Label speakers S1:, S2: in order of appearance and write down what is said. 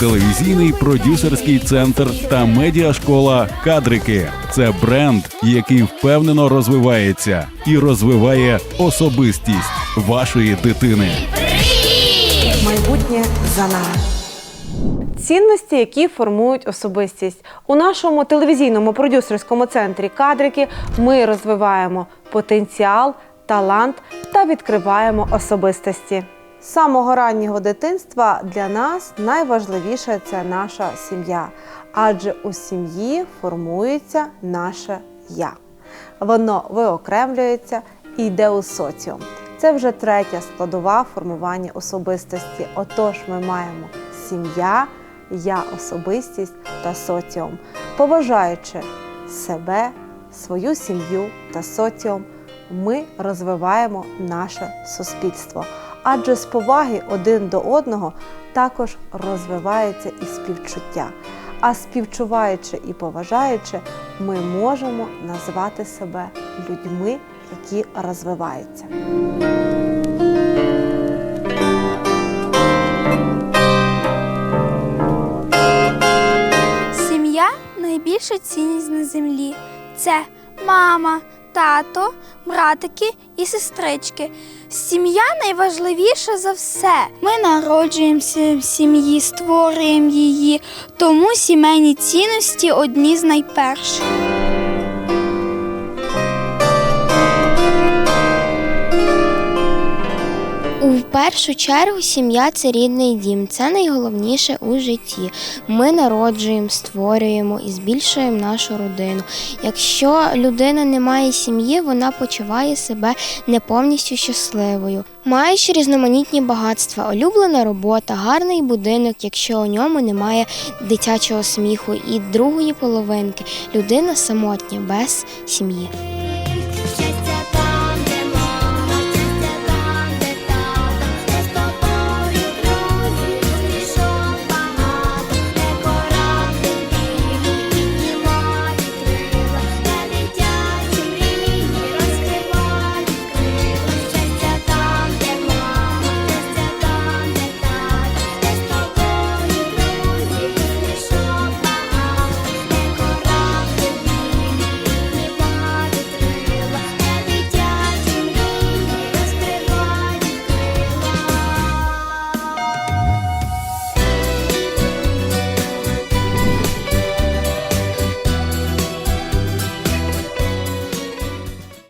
S1: телевізійний продюсерський центр та медіашкола Кадрики. Це бренд, який впевнено розвивається і розвиває особистість вашої дитини.
S2: Майбутнє за нами. Цінності, які формують особистість. У нашому телевізійному продюсерському центрі кадрики ми розвиваємо потенціал, талант та відкриваємо особистості. Самого раннього дитинства для нас найважливіше це наша сім'я, адже у сім'ї формується наше я. Воно виокремлюється і йде у соціум. Це вже третя складова формування особистості. Отож, ми маємо сім'я, я особистість та соціум. Поважаючи себе, свою сім'ю та соціум, ми розвиваємо наше суспільство. Адже з поваги один до одного також розвивається і співчуття. А співчуваючи і поважаючи, ми можемо назвати себе людьми, які розвиваються.
S3: Сім'я найбільша цінність на землі. Це мама, тато, братики і сестрички. Сім'я найважливіша за все. Ми народжуємося в сім'ї, створюємо її, тому сімейні цінності одні з найперших.
S4: У першу чергу сім'я це рідний дім. Це найголовніше у житті. Ми народжуємо, створюємо і збільшуємо нашу родину. Якщо людина не має сім'ї, вона почуває себе не повністю щасливою. Маючи різноманітні багатства, улюблена робота, гарний будинок, якщо у ньому немає дитячого сміху і другої половинки, людина самотня без сім'ї.